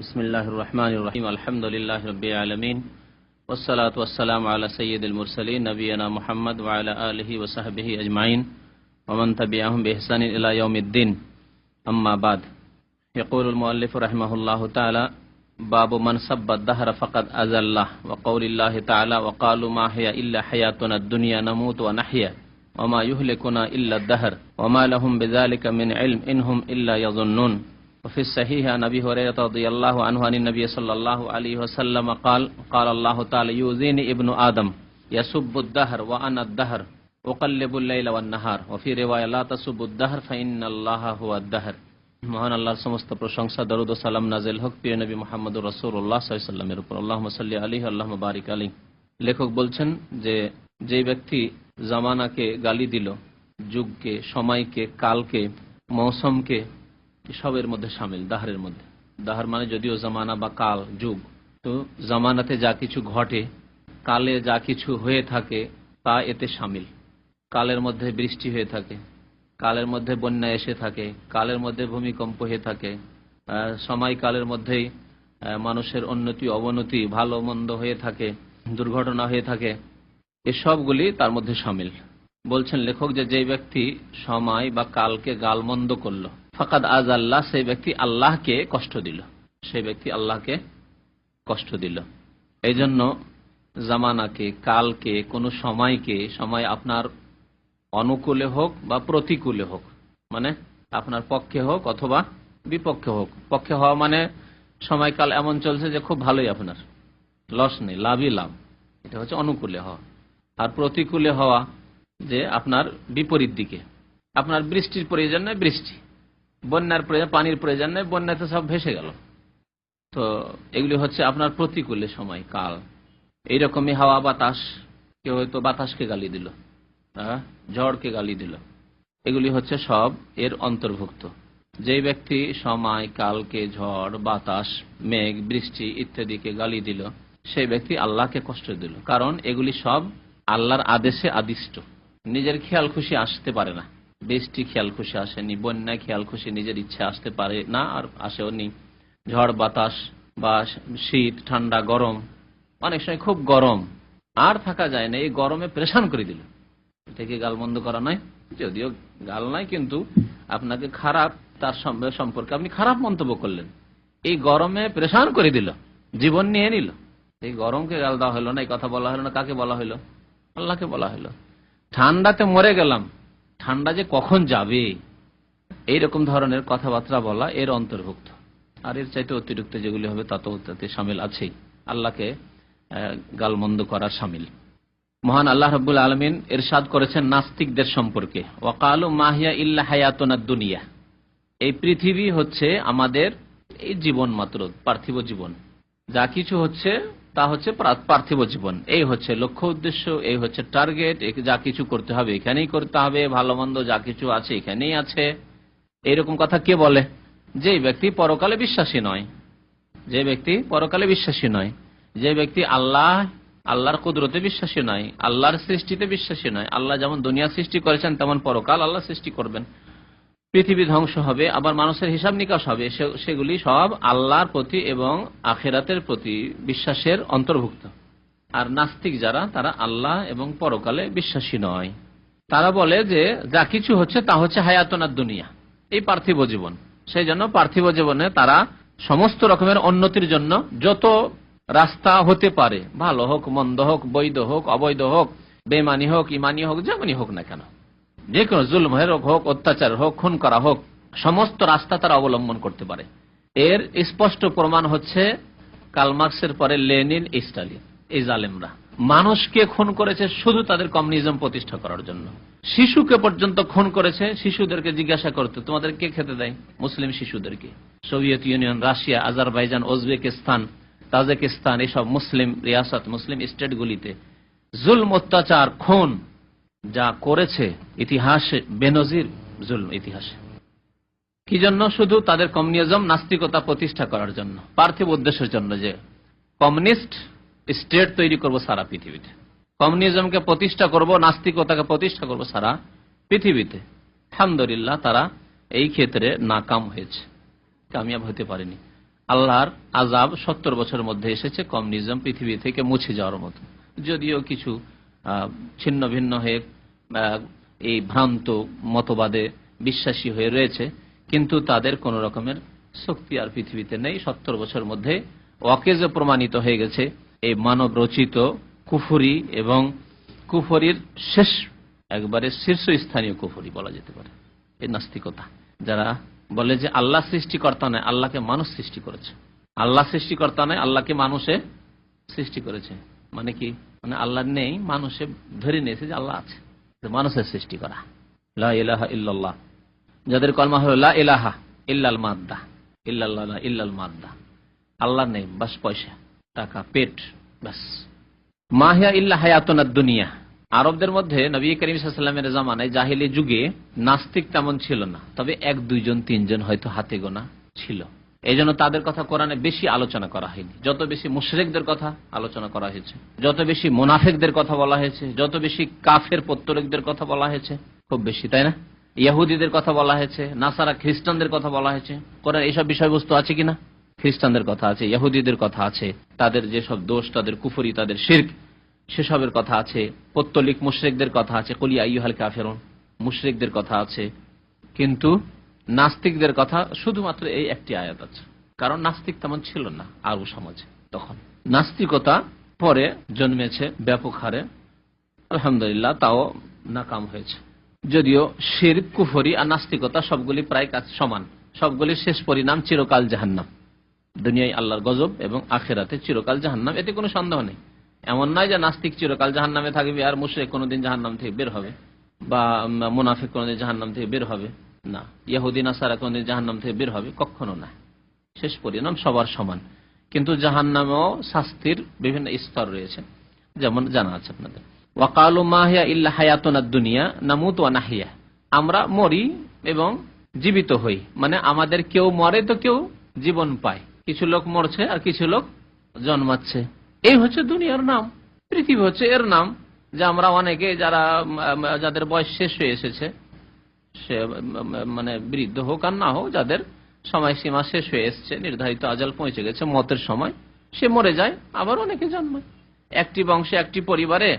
بسم الله الرحمن الرحيم. الحمد لله رب العالمين. والصلاة والسلام على سيد المرسلين نبينا محمد وعلى آله وصحبه أجمعين. ومن تبعهم بإحسان إلى يوم الدين. أما بعد. يقول المؤلف رحمه الله تعالى باب من سب الدهر فقد أزله. وقول الله تعالى وقالوا ما هي إلا حياتنا الدنيا نموت ونحيا. وما يهلكنا إلا الدهر. وما لهم بذلك من علم إنهم إلا يظنون. وفي الصحيح عن ابي هريره رضي الله عنه عن النبي صلى الله عليه وسلم قال قال الله تعالى يؤذيني ابن ادم يسب الدهر وانا الدهر اقلب الليل والنهار وفي روايه لا تسب الدهر فان الله هو الدهر মহান আল্লাহর সমস্ত প্রশংসা দরুদ ও সালাম নাজিল হক প্রিয় নবী মোহাম্মদুর রাসূলুল্লাহ সাল্লামের উপর আল্লাহ সাল্লি আলী আল্লাহ বারিক আলী লেখক বলছেন যে যে ব্যক্তি জামানাকে গালি দিল যুগকে সময়কে কালকে মৌসুমকে সবের মধ্যে সামিল, দাহারের মধ্যে। দাহার মানে যদিও জামানা বা কাল, যুগ। তো জামানাতে যা কিছু ঘটে, কালে যা কিছু হয়ে থাকে, তা এতে সামিল। কালের মধ্যে বৃষ্টি হয়ে থাকে, কালের মধ্যে বন্যা এসে থাকে, কালের মধ্যে ভূমিকম্প হয়ে থাকে সময়কালের মধ্যেই মানুষের উন্নতি, অবনতি, ভালো, মন্দ হয়ে থাকে, দুর্ঘটনা হয়ে থাকে এসবগুলি তার মধ্যে সামিল। বলছেন লেখক যে যে ব্যক্তি সময় বা কালকে গালমন্দ করল ফাকাদ আজ আল্লাহ সেই ব্যক্তি আল্লাহকে কষ্ট দিল। সেই ব্যক্তি আল্লাহকে কষ্ট দিল। এই জন্য জামানাকে, কালকে, কোনো সময়কে, সময় আপনার অনুকূলে হোক বা প্রতিকূলে হোক মানে আপনার পক্ষে হোক অথবা বিপক্ষে হোক। পক্ষে হওয়া মানে সময়কাল এমন চলছে যে খুব ভালোই আপনার। লস নেই, লাভই লাভ। এটা হচ্ছে অনুকূলে হওয়া। আর প্রতিকূলে হওয়া যে আপনার বিপরীত দিকে। আপনার বৃষ্টির প্রয়োজন নয় বৃষ্টি। বন্যার প্রয়োজন পানির প্রয়োজন নেই বন্যাতে সব ভেসে গেল। তো এগুলি হচ্ছে আপনার প্রতিকূলে সময় কাল। এইরকমই হাওয়া বাতাস কেউ হয়তো বাতাসকে গালি দিল হ্যাঁ, ঝড়কে গালি দিল। এগুলি হচ্ছে সব এর অন্তর্ভুক্ত। যে ব্যক্তি সময় কালকে ঝড় বাতাস মেঘ বৃষ্টি ইত্যাদিকে গালি দিল সেই ব্যক্তি আল্লাহকে কষ্ট দিল। কারণ এগুলি সব আল্লাহর আদেশে আদিষ্ট। নিজের খেয়াল খুশি আসতে পারে না। বৃষ্টি খেয়াল খুশি আসেনি বন্যা খেয়াল খুশি নিজের ইচ্ছে আসতে পারে না আর আসেও নি। ঝড়, বাতাস বা শীত, ঠান্ডা, গরম, অনেক সময় খুব গরম। আর থাকা যায় না, এই গরমে প্রেশান করে দিল। এটা কি গালমন্দ করা নয়? যদিও গাল নয়, কিন্তু আপনাকে খারাপ, তার সম্পর্কে আপনি খারাপ মন্তব্য করলেন। এই গরমে প্রেশান করে দিল, জীবন নিয়ে নিল। এই গরমকে গাল দেওয়া হলো না, এই কথা বলা হলো না, কাকে বলা হলো? আল্লাহকে বলা হলো। ঠান্ডাতে মরে গেলাম ঠান্ডা যে কখন যাবে? এইরকম ধরনের কথাবার্তা বলা এর অন্তর্ভুক্ত। আর এর চাইতে অতিরিক্ত যেগুলি হবে তা তো তাতে সামিল আছেই। আল্লাহকে গালমন্দ করার সামিল। মহান আল্লাহ রব্বুল আলমিন এরশাদ করেছেন নাস্তিকদের সম্পর্কে। ওয়াকালু মাহিয়া ইল্লা হায়াতনা দুনিয়া। এই পৃথিবী হচ্ছে আমাদের এই জীবন মাত্র, পার্থিব জীবন। যা কিছু হচ্ছে, তা হচ্ছে পার্থিব জীবন। এই হচ্ছে লক্ষ্য উদ্দেশ্য, এই হচ্ছে টার্গেট যা কিছু করতে হবে এখানেই করতে হবে, ভালো মন্দ যা কিছু আছে এখানেই আছে। এইরকম কথা কে বলে? যে ব্যক্তি পরকালে বিশ্বাসী নয়। যে ব্যক্তি পরকালে বিশ্বাসী নয়। যে ব্যক্তি আল্লাহ, আল্লাহর কুদরতে বিশ্বাসী নয়, আল্লাহর সৃষ্টিতে বিশ্বাসী নয়। আল্লাহ যেমন দুনিয়া সৃষ্টি করেছেন, তেমন পরকাল আল্লাহ সৃষ্টি করবেন। পৃথিবী ধ্বংস হবে, আবার মানুষের হিসাব নিকাশ হবে সেগুলি সব আল্লাহর প্রতি এবং আখেরাতের প্রতি বিশ্বাসের অন্তর্ভুক্ত। আর নাস্তিক যারা, তারা আল্লাহ এবং পরকালে বিশ্বাসী নয়। তারা বলে যে, যা কিছু হচ্ছে তা হচ্ছে হায়াতনার দুনিয়া, এই পার্থিব জীবন। সেই জন্য পার্থিব জীবনে তারা সমস্ত রকমের উন্নতির জন্য যত রাস্তা হতে পারে, ভালো হোক, মন্দ হোক, বৈধ হোক, অবৈধ হোক বেমানি হোক, ইমানি হোক, যেমনই হোক না কেন যে কোনো জুলমের হোক, অত্যাচার হোক, খুন করা হোক, সমস্ত রাস্তা তারা অবলম্বন করতে পারে। এর স্পষ্ট প্রমাণ হচ্ছে কালমার্কসের পরে লেনিন, স্টালিন, এই জালেমরা। মানুষকে খুন করেছে শুধু তাদের কমিউনিজম প্রতিষ্ঠা করার জন্য। শিশুকে পর্যন্ত খুন করেছে, শিশুদেরকে জিজ্ঞাসা করতে, তোমাদের কে খেতে দেয়? মুসলিম শিশুদেরকে। Soviet Union, Russia, Azerbaijan Uzbekistan Tajikistan, এসব মুসলিম রিয়াসত, মুসলিম স্টেটগুলিতে। জুলম, অত্যাচার, খুন যা করেছে ইতিহাসে বেনজির জুলম ইতিহাসে। কি জন্য? শুধু তাদের কমিউনিজম নাস্তিকতা প্রতিষ্ঠা করার জন্য। পার্থিব উদ্দেশ্যের জন্য যে কমিউনিস্ট স্টেট তৈরি করব সারা পৃথিবীতে। কমিউনিজমকে প্রতিষ্ঠা করব, নাস্তিকতাকে প্রতিষ্ঠা করব সারা পৃথিবীতে। আলহামদুলিল্লাহ, তারা এই ক্ষেত্রে নাকাম হয়েছে। কামিয়াব হতে পারেনি। আল্লাহর আজাব সত্তর বছরের মধ্যে এসেছে, কমিউনিজম পৃথিবী থেকে মুছে যাওয়ার মতো। যদিও কিছু ছিন্ন ভিন্ন হয়ে এই ভ্রান্ত মতবাদে বিশ্বাসী হয়ে রয়েছে। কিন্তু তাদের কোন রকমের শক্তি আর পৃথিবীতে নেই। সত্তর বছর মধ্যে অকেজে প্রমাণিত হয়ে গেছে। এই মানব রচিত কুফুরি এবং কুফরির শেষ, একবারে শীর্ষস্থানীয় কুফরি বলা যেতে পারে। এই নাস্তিকতা। যারা বলে যে আল্লাহ সৃষ্টিকর্তা নয়, আল্লাহকে মানুষ সৃষ্টি করেছে। আল্লাহ সৃষ্টিকর্তা নয়, আল্লাহকে মানুষে সৃষ্টি করেছে। মানে কি? মানে আল্লাহ নেই, মানুষে ধরে নিয়েছে যে আল্লাহ আছে। মানুষের সৃষ্টি করা। লা ইল্লাল্লাহ। যাদের কলমা হলো লা ইলাহা ইল্লাল মাদ্দা। ইল্লাল্লাহ ইল্লাল মাদ্দা। আল্লাহ নেই, বাস পয়সা, টাকা, পেট, বাস। মাহিয়া ইল্লা হায়াতনা দুনিয়া আরবদের মধ্যে নবী করিম সাল্লামের জামানায় জাহিলি যুগে নাস্তিক তেমন ছিল না। তবে এক, দুইজন, তিনজন হয়তো হাতে গোনা ছিল। এই জন্য তাদের কথা কোরআনে বেশি আলোচনা করা হয়নি। যত বেশি মুশরেকদের কথা আলোচনা করা হয়েছে, যত বেশি মোনাফেকদের কথা বলা হয়েছে, যত বেশি কাফের পত্তরিকদের কথা বলা হয়েছে, খুব বেশি, তাই না? ইয়াহুদিদের কথা বলা হয়েছে, নাসারা খ্রিস্টানদের কথা বলা হয়েছে। কোরআন এইসব বিষয়বস্তু আছে কিনা? খ্রিস্টানদের কথা আছে, ইয়াহুদিদের কথা আছে, তাদের যেসব দোষ, তাদের কুফরি, তাদের শির্ক, সেসবের কথা আছে, পত্তলিক মুশরেকদের কথা আছে। কলিয়া ইহাল কাফেরন, মুশরেকদের কথা আছে। কিন্তু নাস্তিকদের কথা শুধুমাত্র এই একটি আয়াত আছে। কারণ নাস্তিক তেমন ছিল না, আরব সমাজে তখন। নাস্তিকতা পরে জন্মেছে ব্যাপক হারে। আলহামদুলিল্লাহ, তাও নাকাম হয়েছে। যদিও শির কুফরি আর নাস্তিকতা সবগুলি প্রায় কাজ সমান। সবগুলির শেষ পরিণাম চিরকাল জাহান্নাম। দুনিয়ায় আল্লাহর গজব এবং আখেরাতে চিরকাল জাহান্নাম, এতে কোনো সন্দেহ নেই। এমন নয় যে নাস্তিক চিরকাল জাহান্নামে থাকবে আর মুশরিক কোনোদিন জাহান্নাম থেকে বের হবে, বা মুনাফিক কোনোদিন জাহান্নাম থেকে বের হবে। না। ইয়াহুদ্দিন আসারা কোনোদিন জাহান্নাম থেকে বের হবে? কখনো না। শেষ পরিণাম সবার সমান। কিন্তু জাহান্নামেও শাস্তির বিভিন্ন স্তর রয়েছে। যেমন জানা আছে আপনাদের। ওয়াকালু মাহিয়া ইল্লা হায়াতনা দুনিয়া নামুত ওয়া নাহিয়া। আমরা মরি এবং জীবিত হই। মানে আমাদের কেউ মরে তো কেউ জীবন পায়। কিছু লোক মরছে আর কিছু লোক জন্মাচ্ছে। এই হচ্ছে দুনিয়ার নাম। পৃথিবী হচ্ছে এর নাম। যে আমরা অনেকে যারা যাদের বয়স শেষ হয়ে এসেছে সে মানে বৃদ্ধ হোক আর না হোক, যাদের সময়সীমা শেষ হয়ে এসছে, নির্ধারিত আজাল পৌঁছে গেছে, মতের সময়, সে মরে যায়, আবার অনেকে জন্মায়। একটি বংশে, একটি পরিবারে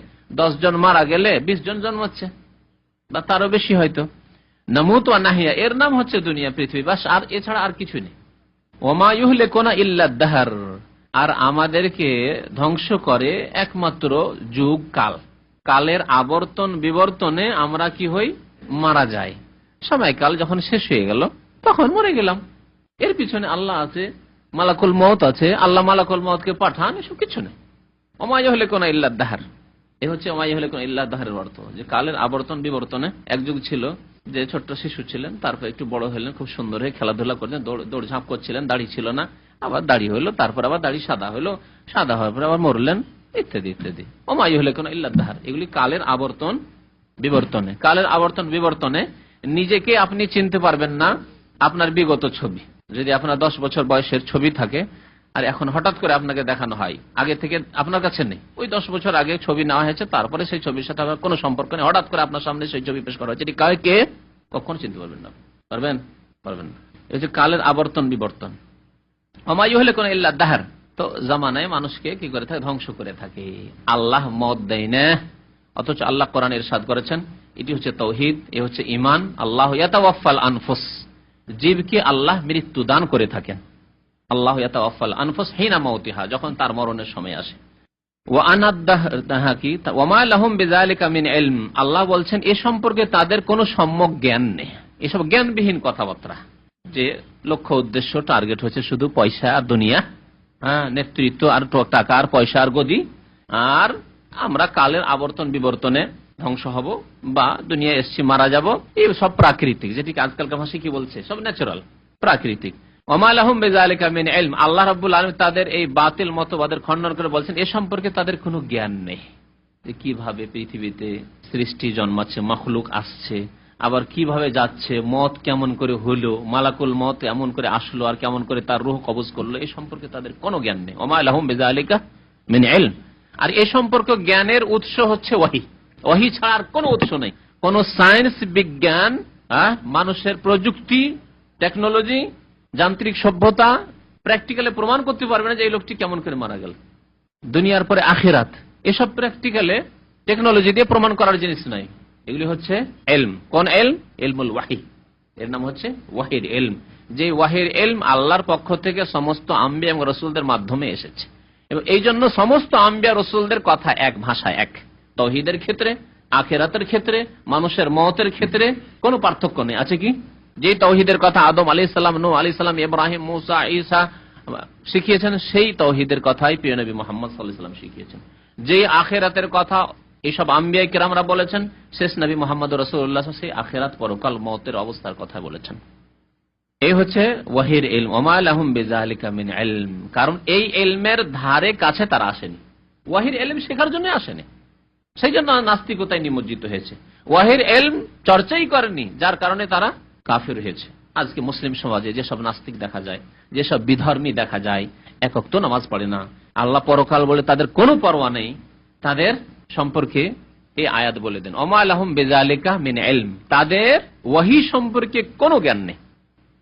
জন মারা গেলে বিশ জন জন্মাচ্ছে, বা তারও বেশি হয়তো। নামুত নাহিয়া, এর নাম হচ্ছে দুনিয়া পৃথিবী বাস আর এছাড়া আর কিছু নেই। ওমায়ুহলে কোনা ইল্লা দাহার আর আমাদেরকে ধ্বংস করে একমাত্র যুগ কাল কালের আবর্তন বিবর্তনে আমরা কি হই? মারা যাই সময়কাল যখন শেষ হয়ে গেল, তখন মরে গেলাম। এর পিছনে আল্লাহ আছে, মালাকুল মত আছে, আল্লাহ মালাকুল মতকে পাঠান, এসব কিছু নেই। অমায় হলে কোন ইল্লা দাহার এ হচ্ছে অমায় হলে কোন ইল্লা দাহারের অর্থ। যে কালের আবর্তন বিবর্তনে এক যুগ ছিল, যে ছোট্ট শিশু ছিলেন, তারপর একটু বড় হলেন, খুব সুন্দর হয়ে খেলাধুলা করছেন, দৌড় দৌড়ঝাঁপ করছিলেন, দাড়ি ছিল না, আবার দাড়ি হইল তারপর আবার দাড়ি সাদা হইল সাদা হওয়ার পর আবার মরলেন, ইত্যাদি ইত্যাদি। অমায় হলে কোন ইল্লা দাহার এগুলি কালের আবর্তন বিবর্তনে, কালের আবর্তন বিবর্তনে, নিজেকে আপনি চিনতে পারবেন না আপনার বিগত ছবি। যদি আপনার দশ বছর বয়সের ছবি থাকে, আর এখন হঠাৎ করে আপনাকে দেখানো হয়, আগে থেকে আপনার কাছে নেই, ওই দশ বছর আগে ছবি নেওয়া হয়েছে, তারপরে সেই ছবির সাথে আপনার কোনো সম্পর্ক নেই, হঠাৎ করে আপনার সামনে সেই ছবি পেশ করা হয়েছে, এটি কে? কখনো চিনতে পারবেন না পারবেন? পারবেন না। এই যে কালের আবর্তন বিবর্তন। অমায়ু হলে কোন ইল্লা দাহার। তো জামানায় মানুষকে কি করে থাকে? ধ্বংস করে থাকে। আল্লাহ মত দেয় না। অথচ আল্লাহ কোরআন ইরশাদ করেছেন, এটি হচ্ছে তৌহিদ, এ হচ্ছে ইমান আল্লাহ ইয়াতাওয়াফাল আনফুস, জীবকে আল্লাহ মৃত্যু দান করে থাকেন। আল্লাহ ইয়াতাওয়াফাল আনফুস হিনা মাউতিহা যখন তার মরণের সময় আসে। আল্লাহ বলছেন, এ সম্পর্কে তাদের কোনো সম্যক জ্ঞান নেই। এসব জ্ঞানবিহীন কথাবার্তা। যে লক্ষ্য উদ্দেশ্য, টার্গেট হচ্ছে শুধু পয়সা আর দুনিয়া হ্যাঁ নেতৃত্ব আর টাকা আর পয়সা আর গদি, আর আমরা কালের আবর্তন বিবর্তনে ধ্বংস হব বা দুনিয়া এসছি, মারা যাব। এই সব প্রাকৃতিক, যেটি আজকালকার ভাষায় কি বলছে? সব ন্যাচারাল প্রাকৃতিক। আল্লাহ রাব্বুল আলামিন তাদের এই বাতিল মতবাদের খণ্ডন করে বলছেন, এ সম্পর্কে তাদের কোনো জ্ঞান নেই। যে কীভাবে পৃথিবীতে সৃষ্টি জন্মাচ্ছে, মখলুক আসছে, আবার কীভাবে যাচ্ছে, মত কেমন করে হলো, মালাকুল মত এমন করে আসলো, আর কেমন করে তার রুহ কবজ করল এই সম্পর্কে তাদের কোনো জ্ঞান নেই। ওমায় আলহম বেজা আলিকা মিন ইলম। আর এ সম্পর্কে জ্ঞানের উৎস হচ্ছে ওয়াহি। ওয়াহি ছাড়া আর কোনো উৎস নেই। কোন সায়েন্স, বিজ্ঞান মানুষের প্রযুক্তি, টেকনোলজি, যান্ত্রিক সভ্যতা প্র্যাকটিক্যালে প্রমাণ করতে পারবে না যে এই লোকটি কেমন করে মারা গেল। দুনিয়ার পরে আখেরাত। এসব প্র্যাকটিক্যালে টেকনোলজি দিয়ে প্রমাণ করার জিনিস নাই। এগুলি হচ্ছে এলম। কোন এলম? এলমুল ওয়াহি। এর নাম হচ্ছে ওয়াহির এলম। যে ওয়াহির এলম আল্লাহর পক্ষ থেকে সমস্ত আম্বিয়া এবং রসুলদের মাধ্যমে এসেছে। এবং এই জন্য সমস্ত আম্বিয়া রসুলদের কথা এক ভাষা এক। তহিদের ক্ষেত্রে, আখেরাতের ক্ষেত্রে, মানুষের মতের ক্ষেত্রে কোনো পার্থক্য নেই। আছে কি? যে তৌহিদের কথা আদম আলী সাল্লাম নু আলী সাল্লাম ইব্রাহিম, মুসা ইসা শিখিয়েছেন, সেই তৌহিদের কথাই প্রিয় নবী মোহাম্মদ সাল্লাহ সাল্লাম শিখিয়েছেন। যে আখেরাতের কথা এইসব আম্বিয়া কিরামরা বলেছেন, শেষ নবী মোহাম্মদ রসুল্লাহ সেই আখেরাত পরকাল মতের অবস্থার কথা বলেছেন। এই হচ্ছে ওয়াহির ইলম ওমাল আহম বেজালিকা মিন এলম কারণ এই এলমের ধারে কাছে তারা আসেনি। ওয়াহির এলম শেখার জন্য আসেনি। সেই জন্য নাস্তিকতায় নিমজ্জিত হয়েছে। ওয়াহির এলম চর্চাই করেনি, যার কারণে তারা কাফির হয়েছে। আজকে মুসলিম সমাজে যেসব নাস্তিক দেখা যায়, যেসব বিধর্মী দেখা যায়, একক তো নামাজ পড়ে না। আল্লাহ পরকাল বলে তাদের কোনো পরোয়া নেই। তাদের সম্পর্কে এই আয়াত বলে দেন, ওমা আলহম বেজালিকা মিন এলম তাদের ওয়াহি সম্পর্কে কোনো জ্ঞান নেই।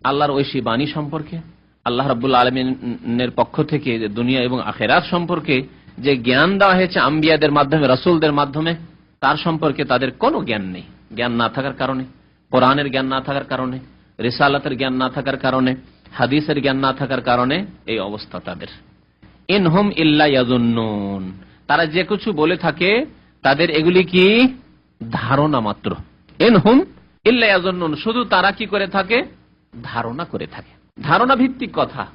আল্লাহর ঐশী বাণী সম্পর্কে, আল্লাহ রাবুল আলমিনের পক্ষ থেকে দুনিয়া এবং আখেরাত সম্পর্কে যে জ্ঞান দেওয়া হয়েছে আম্বিয়াদের মাধ্যমে, রসুলদের মাধ্যমে, তার সম্পর্কে তাদের কোনো জ্ঞান নেই। জ্ঞান না থাকার কারণে, কোরআনের জ্ঞান না থাকার কারণে, রিসালাতের জ্ঞান না থাকার কারণে, হাদিসের জ্ঞান না থাকার কারণে এই অবস্থা তাদের। ইনহুম ইয়াজুন্নুন তারা যে কিছু বলে থাকে, তাদের এগুলি কি? ধারণা মাত্র। ইনহুম ইল্লা শুধু তারা কি করে থাকে? ধারণা করে থাকে। ধারণা ভিত্তিক কথা,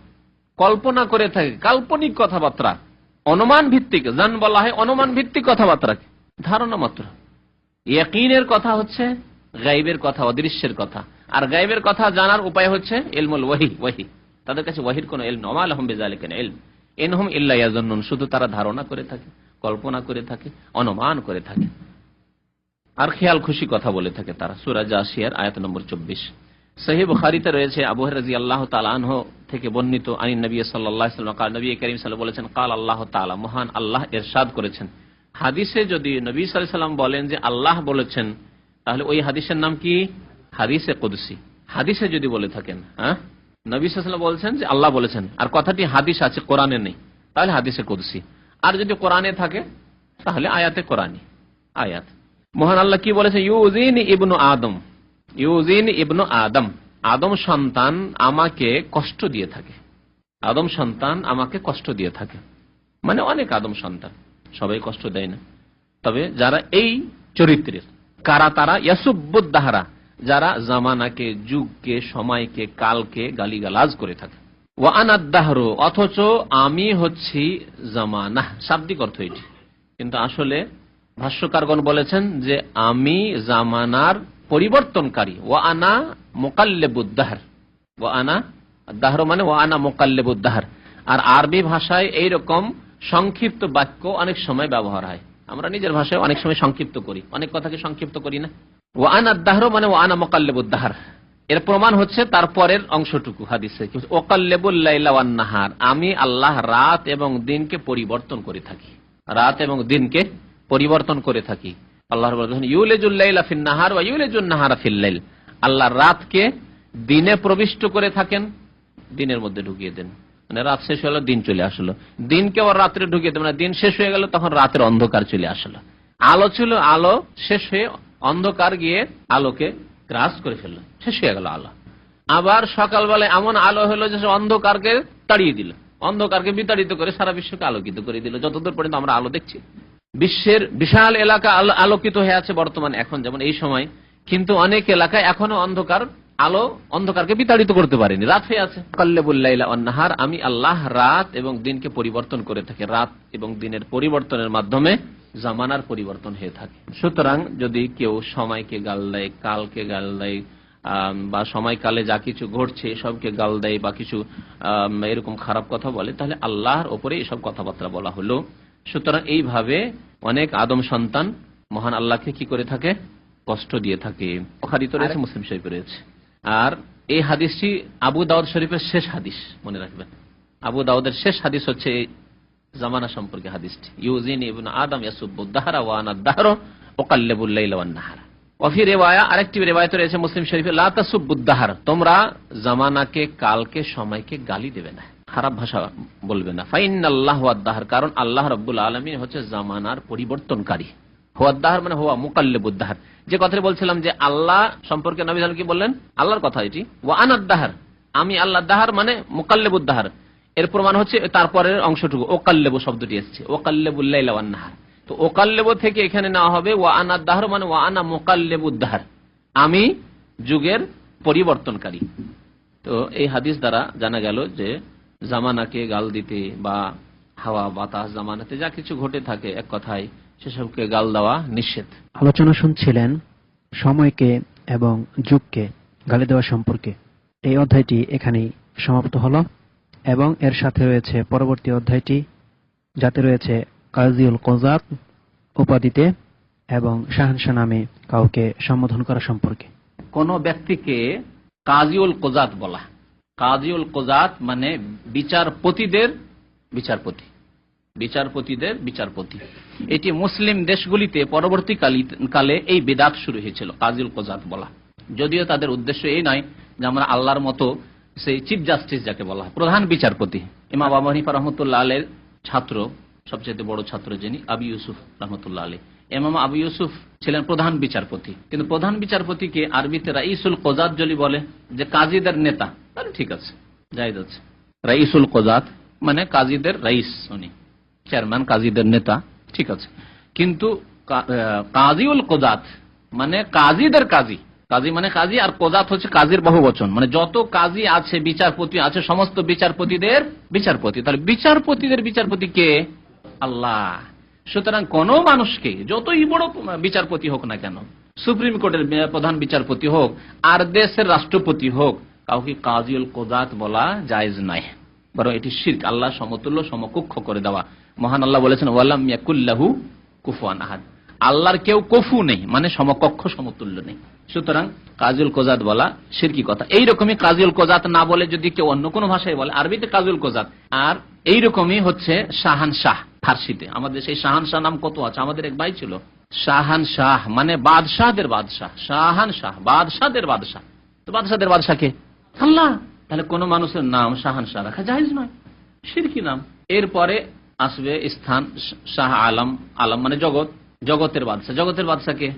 কল্পনা করে থাকে, কাল্পনিক কথাবার্তা অনুমান ভিত্তিক জান বলা হয় অনুমান ভিত্তিক কথাবার্তা। ধারণা মাত্র। ইয়াকিনের কথা হচ্ছে গাইবের কথা, অদৃশ্যের কথা। আর গাইবের কথা জানার উপায় হচ্ছে এলমুল ওয়াহি ওয়াহি। তাদের কাছে ওয়াহির কোন এলম নমাল আহম বেজালিকেন এলম এনহম ইল্লা ইয়াজন্নুন, শুধু তারা ধারণা করে থাকে, কল্পনা করে থাকে, অনুমান করে থাকে। আর খেয়াল খুশি কথা বলে থাকে তারা। সুরাজ আসিয়ার আয়াত নম্বর চব্বিশ। সহি বুখারিতে রয়েছে, আবু রাজি আল্লাহ তালাহ থেকে বর্ণিত, আনী নবী সাল্লাহ কাল নবী করিম সাল্লাহ বলেছেন, কাল আল্লাহ তালা মহান আল্লাহ এরশাদ করেছেন। হাদিসে যদি নবী সাল্লাম বলেন যে আল্লাহ বলেছেন, তাহলে ওই হাদিসের নাম কি? হাদিসে কুদসি। হাদিসে যদি বলে থাকেন হ্যাঁ? নবী সাল্লাম বলছেন যে আল্লাহ বলেছেন, আর কথাটি হাদিস আছে, কোরআনে নেই, তাহলে হাদিসে কুদসি। আর যদি কোরআনে থাকে, তাহলে আয়াতে কোরআনি আয়াত। মহান আল্লাহ কি বলেছে ইউজিন ইবনু আদম। ইউজিন ইবনু আদম। আদম সন্তান আমাকে কষ্ট দিয়ে থাকে। আদম সন্তান আমাকে কষ্ট দিয়ে থাকে। মানে অনেক আদম সন্তান। সবাই কষ্ট দেয় না। তবে যারা এই চরিত্রের, কারা তারা? ইয়াসুবুদ্দাহারা, যারা জামানাকে, যুগকে, সময়কে, কালকে গালিগালাজ করে থাকে। ও আনাদ্দাহর অথচ আমি হচ্ছি জামানা। শাব্দিক অর্থ এটি। কিন্তু আসলে ভাষ্যকারগণ বলেছেন যে আমি জামানার পরিবর্তনকারী। ও আনা মোকাল্লেবুদ্দাহার। ও আনা দাহর মানে ও আনা মোকাল্লেবুদ্দাহার। আর আরবি ভাষায় এই রকম সংক্ষিপ্ত বাক্য অনেক সময় ব্যবহার হয়। আমরা নিজের ভাষায় অনেক সময় সংক্ষিপ্ত করি। অনেক কথাকে সংক্ষিপ্ত করি না। ও আনা দাহর মানে ও আনা মোকাল্লেবুদ্দাহার। এর প্রমাণ হচ্ছে তারপরের অংশটুকু হাদিসে। ওকাল্লেবুল্লাহার আমি আল্লাহ রাত এবং দিনকে পরিবর্তন করে থাকি। রাত এবং দিনকে পরিবর্তন করে থাকি। আল্লাহ ইউলেজুল্লাহার বা ইউলেজুন্নাহার ফিল্লাইল আল্লাহ রাতকে দিনে প্রবিষ্ট করে থাকেন, দিনের মধ্যে ঢুকিয়ে দেন। মানে রাত শেষ হলো দিন চলে আসলো। দিনকে আবার রাত্রে ঢুকিয়ে দেন মানে দিন শেষ হয়ে গেল, তখন রাতের অন্ধকার চলে আসলো। আলো ছিল, আলো শেষ হয়ে অন্ধকার গিয়ে আলোকে গ্রাস করে ফেলল। শেষ হয়ে গেল আলো। আবার সকালবেলায় এমন আলো হলো যে অন্ধকারকে তাড়িয়ে দিল। অন্ধকারকে বিতাড়িত করে সারা বিশ্বকে আলোকিত করে দিল। যতদূর পর্যন্ত আমরা আলো দেখছি। বিশ্বের বিশাল এলাকা আলো- আলোকিত হয়ে আছে বর্তমানে, এখন, যেমন এই সময়। কিন্তু অনেক এলাকায় এখনও অন্ধকার, আলো অন্ধকারকে বিতাড়িত করতে পারেনি। রাত হয়ে আছে। অন্নাহার, আমি আল্লাহ রাত এবং দিনকে পরিবর্তন করে থাকি। রাত এবং দিনের পরিবর্তনের মাধ্যমে জামানার পরিবর্তন হয়ে থাকে। সুতরাং যদি কেউ সময়কে গাল দেয়, কালকে গাল দেয় বা সময়কালে যা কিছু ঘটছে সবকে গাল দেয় বা কিছু এরকম খারাপ কথা বলে, তাহলে আল্লাহর ওপরে এসব কথাবার্তা বলা হলো। সুতরাং এইভাবে অনেক আদম সন্তান মহান আল্লাহকে কি করে থাকে? কষ্ট দিয়ে থাকে। বুখারী তো রয়েছে মুসলিম শরীফে রয়েছে। আর এই হাদিসটি আবু দাউদ শরীফের শেষ হাদিস মনে রাখবেন। আবু দাউদের শেষ হাদিস হচ্ছে জামানা সম্পর্কে হাদিসটি। ইউজিন ইবনে আদম ইয়াসুবুদ্দাহরা ওয়া আনাদ্দাহর ওকাল্লিবুল লাইলা ওয়ান নাহারা। অফি রেওয়ায়া আরেকটি রেওয়ায়ত রয়েছে মুসলিম শরীফে লা তাসুবুদ্দাহার তোমরা জামানাকে কালকে সময়কে গালি দেবে না। খারাপ ভাষা বলবে না। ফাইন আল্লাহ দাহার কারণ আল্লাহ রব্বুল আলমী হচ্ছে জামানার পরিবর্তনকারী। হোয়াদ্দাহার মানে হোয়া মুকাল্লেবুদ্দাহার। যে কথাটি বলছিলাম যে আল্লাহ সম্পর্কে নবী সাল কি বললেন? আল্লাহর কথা এটি। ও আনাদ্দাহার আমি আল্লাহ দাহার মানে মুকাল্লেবুদ্দাহার। এর প্রমাণ হচ্ছে তারপরের অংশটুকু, ওকাল্লেবু শব্দটি এসছে। ওকাল্লেবুল্লাহার তো ওকাল্লেবু থেকে এখানে নেওয়া হবে ও আনাদ্দাহার মানে ও আনা মোকাল্লেবুদ্দাহার। আমি যুগের পরিবর্তনকারী। তো এই হাদিস দ্বারা জানা গেল যে জামানাকে গাল দিতে বা হাওয়া বাতাস জামানাতে যা কিছু ঘটে থাকে এক কথায় সেসবকে গাল দেওয়া নিষেধ। আলোচনা শুনছিলেন সময়কে এবং যুগকে গালি দেওয়া সম্পর্কে। এই অধ্যায়টি এখানেই সমাপ্ত হলো এবং এর সাথে রয়েছে পরবর্তী অধ্যায়টি যাতে রয়েছে কাজিউল কোজাত উপাধিতে এবং শাহানশা নামে কাউকে সম্বোধন করা সম্পর্কে। কোন ব্যক্তিকে কাজিউল কোজাত বলা কাজিউল কোজাত মানে বিচারপতিদের বিচারপতি। বিচারপতিদের বিচারপতি। এটি মুসলিম দেশগুলিতে পরবর্তী কালে এই বেদাত শুরু হয়েছিল, কাজিউল কোজাত বলা। যদিও তাদের উদ্দেশ্য এই নয় যে আমরা আল্লাহর মতো সেই চিফ জাস্টিস যাকে বলা হয়, প্রধান বিচারপতি। ইমাম আবু হানিফা রহমতুল্লাহ আলের ছাত্র, সবচেয়ে বড় ছাত্র যিনি, আবি ইউসুফ রহমতুল্লাহ আলী। এমাম আবু ইউসুফ ছিলেন প্রধান বিচারপতি। কিন্তু প্রধান বিচারপতিকে আরবিতে রাইসুল কোজাত জলি বলে, যে কাজীদের নেতা। তাহলে ঠিক আছে, জায়দ আছে। রাইসুল কোজাত মানে কাজীদের রাইস উনি। চেয়ারম্যান, কাজীদের নেতা, ঠিক আছে। কিন্তু কাজীউল কোজাত মানে কাজীদের কাজী। কাজী মানে কাজী আর কোজাত হচ্ছে কাজীর বহু বচন মানে যত কাজী আছে, বিচারপতি আছে, সমস্ত বিচারপতিদের বিচারপতি। তাহলে বিচারপতিদের বিচারপতি কে? আল্লাহ। সুতরাং কোন মানুষকে, যতই বড় বিচারপতি হোক না কেন, সুপ্রিম কোর্টের প্রধান বিচারপতি হোক, আর দেশের রাষ্ট্রপতি হোক কাউকে কাজিউল কোজাত বলা জায়েজ নাই বরং এটি শির্ক, আল্লাহ সমতুল্য, সমকক্ষ করে দেওয়া। মহান আল্লাহ বলেছেন, ওয়ালাম ইয়াকুল্লাহু কুফুয়ান আহাদ। আল্লাহর কেউ কফু নেই মানে সমকক্ষ, সমতুল্য নেই। সুতরাং কাজুল কোজাত বলা শিরকি কথা। এইরকমই কাজুল কোজাত না বলে যদি কেউ অন্য কোনো ভাষায় বলে, আরবিতে কাজুল কোজাত আর এইরকমই হচ্ছে শাহান শাহ, ফার্সিতে। আমাদের সেই শাহান শাহ নাম কত আছে? আমাদের এক ভাই ছিল। শাহান শাহ মানে বাদশাহদের বাদশাহ। শাহান শাহ, বাদশাহদের বাদশাহ। তো বাদশাহদের বাদশাহকে আল্লাহ। তাহলে কোন মানুষের নাম শাহান শাহ রাখা জাহিজ নয়। সিরকি নাম। এরপরে আসবে স্থান শাহ আলম। আলম মানে জগৎ। জগতের বাদশাহ। জগতের বাদশাকে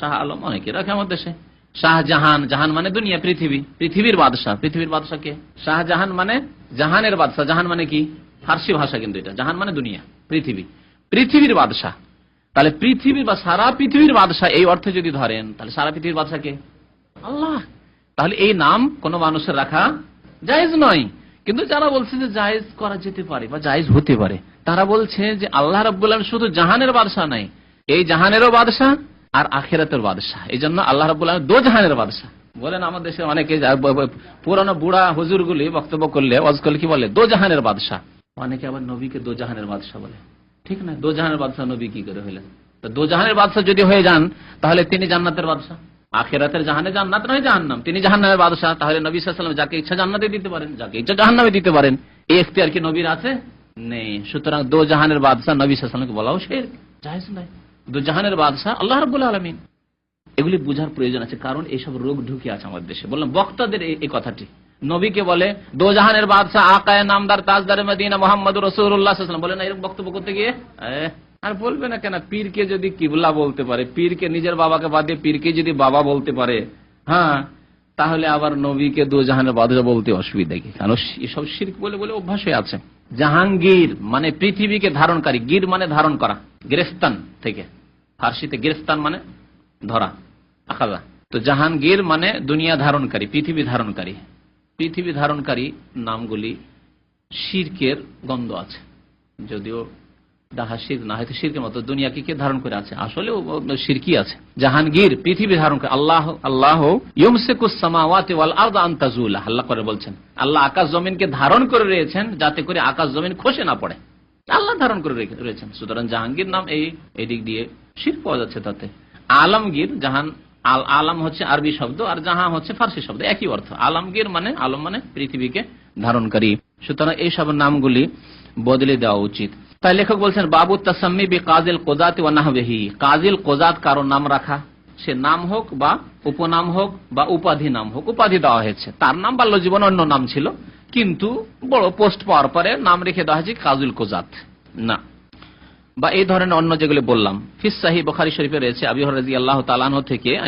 শাহ আলম। অনেকে রাখে আমার দেশে। শাহজাহান। জাহান মানে দুনিয়া পৃথিবী। পৃথিবীর বাদশাহ। পৃথিবীর বাদশাকে শাহজাহান মানে জাহানের বাদশাহ। জাহান মানে কি? ফার্সি ভাষা কিন্তু এটা। জাহান মানে দুনিয়া পৃথিবী। পৃথিবীর বাদশাহ। তাহলে পৃথিবীর বা সারা পৃথিবীর বাদশাহ এই অর্থে যদি ধরেন তাহলে সারা পৃথিবীর বাদশাকে আল্লাহ। তাহলে এই নাম কোন মানুষের রাখা জায়েজ নয়। কিন্তু যারা বলছে যে জায়েজ করা যেতে পারে বা জায়েজ হতে পারে, তারা বলছে যে আল্লাহ রাব্বুল শুধু জাহানের বাদশাহ নাই, এই জাহানেরও বাদশাহ আর আখেরাতের বাদশাহ। এই জন্য আল্লাহ রাব্বুল আলামিন দো জাহানের বাদশাহ। বলেন আমাদের দেশে অনেকে পুরানো বুড়া হুজুরগুলি বক্তব্য করলে, ওয়াজ করলে কি বলে? দো জাহানের বাদশাহ। অনেকে আবার নবীকে দো জাহানের বাদশাহ বলে। ঠিক না? দো জাহানের বাদশাহ নবী কি করে হইলেন তো দো জাহানের বাদশাহ যদি হয়ে যান, তাহলে তিনি জান্নাতের বাদশাহ। আখেরাতের জাহানে জান্নাত নয় জাহান্নাম। তিনি জাহান্নামের বাদশাহ, তাহলে নবী সাল্লাম যাকে ইচ্ছা জান্নাতে দিতে পারেন, যাকে ইচ্ছা জাহান্নামে দিতে পারেন, এই এখতিয়ার কি নবীর আছে? নেই। সুতরাং দো জাহানের বাদশাহ নবী সাল্লামকে বলাও সে জাহেজ নয়। দো জাহানের বাদশাহ আল্লাহ রব্বুল আলমিন। এগুলি বুঝার প্রয়োজন আছে, কারণ এইসব রোগ ঢুকে আছে আমাদের দেশে। বললাম, বক্তাদের এই- কথাটি। নবীকে বলে, দো জাহানের বাদশাহ আকায়, নামদার, তাজদার, মদিনা মোহাম্মদ রসুল্লাহ বলে না, এরকম বক্তব্য করতে গিয়ে? আর বলবে না কেন, পীরকে যদি কিবলা বলতে পারে, পীরকে নিজের বাবাকে বাদ পীরকে যদি বাবা বলতে পারে হ্যাঁ তাহলে আবার নবীকে দু জাহানের বাদশাহ বলতে অসুবিধা কি? কারণ এসব শির্ক বলে বলে অভ্যাস হয়ে আছে। জাহাঙ্গীর মানে পৃথিবীকে ধারণকারী, গির মানে ধারণ করা গ্রেস্তান থেকে। ফার্সিতে গ্রেস্তান মানে ধরা আকাদা তো জাহাঙ্গীর মানে দুনিয়া ধারণকারী, পৃথিবী ধারণকারী। পৃথিবী ধারণকারী নামগুলি শির্কের গন্ধ আছে। যদিও ডাহা শির না, হয়তো শিরকের মতো দুনিয়াকে কে ধারণ করে আছে? আসলে আছে। জাহাঙ্গীর পৃথিবী ধারণ করে আল্লাহ আল্লাহ ইউমসিকুস সামাওয়াতি ওয়াল আরদ আন আল্লাহ করে বলছেন, আল্লাহ আকাশ জমিনকে ধারণ করে রয়েছেন যাতে করে আকাশ জমিন খসে না পড়ে। আল্লাহ ধারণ করে রয়েছেন সুতরাং জাহাঙ্গীর নাম এই এই দিক দিয়ে শির পাওয়া যাচ্ছে তাতে। আলমগীর, জাহান আল আলম হচ্ছে আরবি শব্দ আর জাহান হচ্ছে ফার্সি শব্দ, একই অর্থ। আলমগীর মানে আলম মানে পৃথিবীকে ধারণকারী। সুতরাং এইসব নামগুলি বদলে দেওয়া উচিত। তাই লেখক বলছেন, বাবু তাসাম্মি বি কাজিল কোজাত ও নাহবিহি। কাজিল কোজাত কারও নাম রাখা, সে নাম হোক বা উপনাম হোক বা উপাধি নাম হোক, উপাধি দেওয়া হয়েছে। তার নাম বাল্য জীবন অন্য নাম ছিল, কিন্তু বড় পোস্ট পাওয়ার পরে নাম রেখে দেওয়া হয়েছে কাজুল কোজাত। না। বা এই ধরনের অন্য যেগুলি বললাম, ফিস সাহি বখারি শরীফে রয়েছে, আবি হরাজি আল্লাহ তালানো থেকে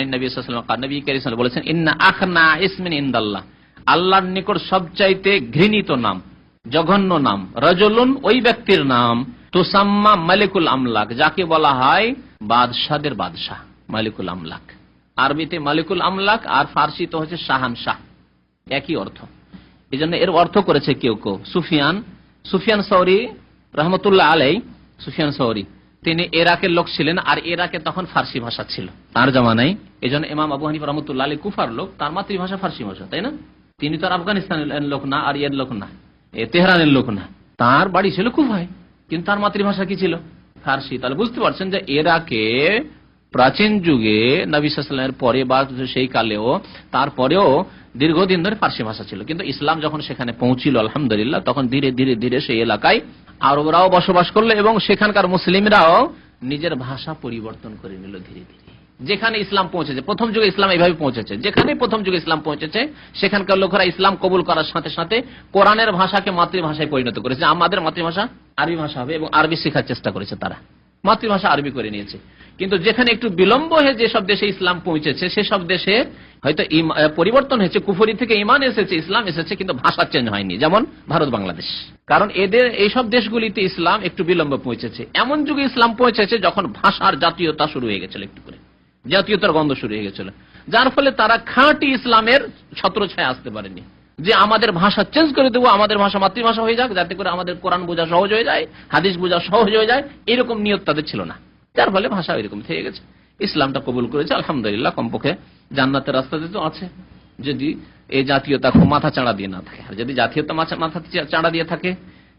বলেছেন, ইন্না আখনা ইসমিন ইন্দাল্লাহ। আল্লাহর নিকট সবচাইতে ঘৃণিত নাম। জঘন্য নাম। রজলুন, ওই ব্যক্তির নাম তুসাম্মা মালিকুল আমলাক, যাকে বলা হয় বাদশাদের বাদশাহ মালিকুল আমলাক। আরবিতে মালিকুল আমলাক, আর ফার্সিতে হচ্ছে শাহান শাহ। একই অর্থ। এই জন্য এর অর্থ করেছে কেউ কেউ। সুফিয়ান সুফিয়ান সৌরি রহমতুল্লাহ আলাই, সুফিয়ান সৌরি, তিনি এরাকের লোক ছিলেন, আর এরাকে তখন ফার্সি ভাষা ছিল। তার জামানায় এই জন্য ইমাম আবু হানিফ রহমতুল্লাহ আলী কুফার লোক, তার মাতৃভাষা ফার্সি ভাষা, তাই না? তিনি তো আর আফগানিস্তানের লোক না, আর এর লোক না। তেহরানের লোক না। তার বাড়ি ছিল খুব কুফায়, কিন্তু তার মাতৃভাষা কি ছিল? ফার্সি। তাহলে বুঝতে পারছেন যে এরাকে প্রাচীন যুগে নবী সাল্লামের পরে বা সেই কালেও তারপরেও দীর্ঘদিন ধরে ফার্সি ভাষা ছিল। কিন্তু ইসলাম যখন সেখানে পৌঁছিল, আলহামদুলিল্লাহ, তখন ধীরে ধীরে ধীরে সেই এলাকায় আরবরাও বসবাস করল এবং সেখানকার মুসলিমরাও নিজের ভাষা পরিবর্তন করে নিল ধীরে ধীরে। যেখানে ইসলাম পৌঁছেছে, প্রথম যুগে ইসলাম এইভাবে পৌঁছেছে। যেখানে প্রথম যুগে ইসলাম পৌঁছেছে, সেখানকার লোকেরা ইসলাম কবুল করার সাথে সাথে কোরআনের ভাষাকে মাতৃভাষায় পরিণত করেছে। আমাদের মাতৃভাষা আরবি ভাষা হবে এবং আরবি শেখার চেষ্টা করেছে তারা। মাতৃভাষা আরবি করে নিয়েছে। কিন্তু যেখানে একটু বিলম্ব হয়ে যেসব দেশে ইসলাম পৌঁছেছে, সেসব দেশে হয়তো পরিবর্তন হয়েছে। কুফরি থেকে ইমান এসেছে, ইসলাম এসেছে, কিন্তু ভাষা চেঞ্জ হয়নি, যেমন ভারত, বাংলাদেশ। কারণ এদের, এইসব দেশগুলিতে ইসলাম একটু বিলম্ব পৌঁছেছে। এমন যুগে ইসলাম পৌঁছেছে যখন ভাষার জাতীয়তা শুরু হয়ে গেছিল একটু করে। জাতীয়তার গন্ধ শুরু হয়ে গেছিল। যার ফলে তারা খাঁটি ইসলামের ছত্র ছায় আসতে পারেনি। যে আমাদের ভাষা চেঞ্জ করে দেবো, আমাদের ভাষা মাতৃভাষা হয়ে যাক, যাতে করে আমাদের কোরআন বোঝা সহজ হয়ে যায়, হাদিস বোঝা সহজ হয়ে যায়, এরকম নিয়ত তাদের ছিল না। যার ফলে ভাষা এরকম থেকে গেছে। ইসলামটা কবুল করেছে, আলহামদুলিল্লাহ, কমপক্ষে জান্নাতের রাস্তাতে তো আছে। যদি এই জাতীয়তা মাথা চাড়া দিয়ে না থাকে, আর যদি জাতীয়তা মাথা চাড়া দিয়ে থাকে,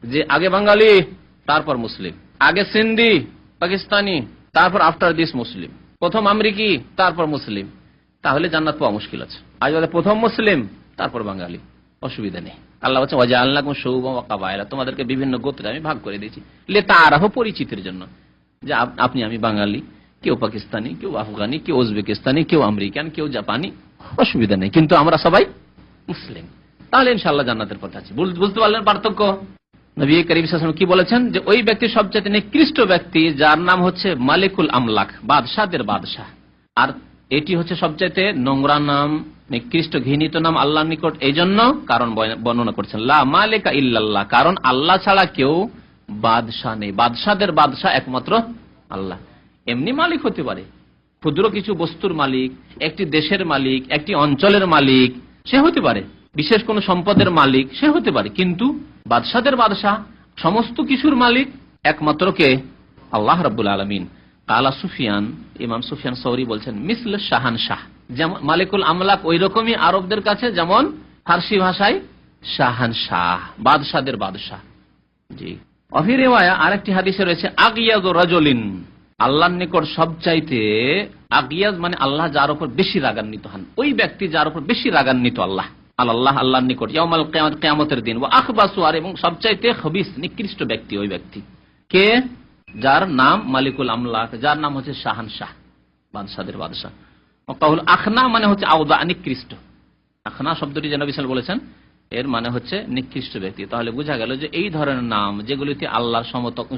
যে আগে বাঙালি, তারপর মুসলিম, আগে সিন্ধি, পাকিস্তানি, তারপর আফটার দিস মুসলিম। প্রথম আমেরিকি, তারপর মুসলিম। তাহলে জান্নাত পাওয়া মুশকিল আছে। আজ প্রথম মুসলিম, তারপর বাঙালি। অসুবিধা নেই। আল্লাহ বলছে ওয়াজা আল্লাহ সৌবায়লা তোমাদেরকে বিভিন্ন গোত্রে আমি ভাগ করে দিয়েছি। লে তারাহ পরিচিতির জন্য। যে আপ- আপনি, আমি বাঙালি, কেউ পাকিস্তানি, কেউ আফগানি, কেউ উজবেকিস্তানি, কেউ আমেরিকান, কেউ জাপানি, অসুবিধা নেই। কিন্তু আমরা সবাই মুসলিম। তাহলে ইনশাল্লাহ জান্নাতের পথে আছি। বুঝতে পারলেন পার্থক্য? নবী করিম ওয়াসাল্লাম কি বলেছেন? যে ওই ব্যক্তি সবচেয়ে নিকৃষ্ট ব্যক্তি, যার নাম হচ্ছে মালিকুল আমলাক, বাদশাদের বাদশাহ। আর এটি হচ্ছে সবচাইতে নোংরা নাম, নিকৃষ্ট ঘৃণিত নাম আল্লাহর নিকট। এই জন্য কারণ বর্ণনা করছেন, লা মালিকা ইল্লাল্লাহ, কারণ আল্লাহ ছাড়া কেউ বাদশাহ নেই। বাদশাদের বাদশাহ একমাত্র আল্লাহ। এমনি মালিক হতে পারে। ক্ষুদ্র কিছু বস্তুর মালিক, একটি দেশের মালিক, একটি অঞ্চলের মালিক, সে হতে পারে। বিশেষ কোন সম্পদের মালিক, সে হতে পারে। কিন্তু বাদশাদের বাদশাহ, সমস্ত কিছুর মালিক একমাত্র কে? আল্লাহ রাব্বুল আলমিন। কালা সুফিয়ান, ইমাম সুফিয়ান সৌরি বলছেন, মিসল শাহান শাহ। যেমন মালিকুল আমলাক ওই রকমই আরবদের কাছে, যেমন ফার্সি ভাষায়, শাহান শাহ। বাদশাদের বাদশাহ। জি। অফিরেওয়ায়া আরেকটি হাদিসে রয়েছে আগিয়াজ রাজলিন। আল্লাহর নিকট সবচাইতে আগিয়াজ মানে আল্লাহ যার উপর বেশি রাগান্বিত হন। ওই ব্যক্তি যার উপর বেশি রাগান্বিত আল্লাহ। আল্লাহ আল্লাহর নিকট, ইয়াউমাল কিয়ামত কিয়ামতের দিন। ওয়া আখবাসু আর এবং সবচাইতে খবিস, নিকৃষ্ট ব্যক্তি ওই ব্যক্তি। কে? যার নাম মালিকুল আমলাক, যার নাম হচ্ছে শাহান শাহ বাদশাদের বাদশাহ। কাহুল আখনা মানে হচ্ছে আউদা নিকৃষ্ট। আখনা শব্দটি যেন বিশাল বলেছেন, এর মানে হচ্ছে নিকৃষ্ট ব্যক্তি। তাহলে বোঝা গেল যে এই ধরনের নাম, যেগুলিতে আল্লাহর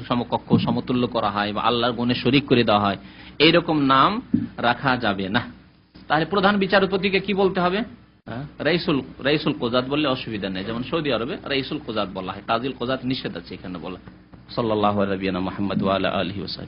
সমকক্ষ, সমতুল্য করা হয় বা আল্লাহর গুণে শরিক করে দেওয়া হয়, এইরকম নাম রাখা যাবে না। তাহলে প্রধান বিচারপতিকে কি বলতে হবে? রাইসুল রাইসুল কোজাত বললে অসুবিধা নেই। যেমন সৌদি আরবে রাইসুল কোজাত বলা হয়। কাজিল কোজাত নিষেধ আছে এখানে বলা সাল্লাহ রবিয়ানা মোহাম্মদ আলহি ওসাহ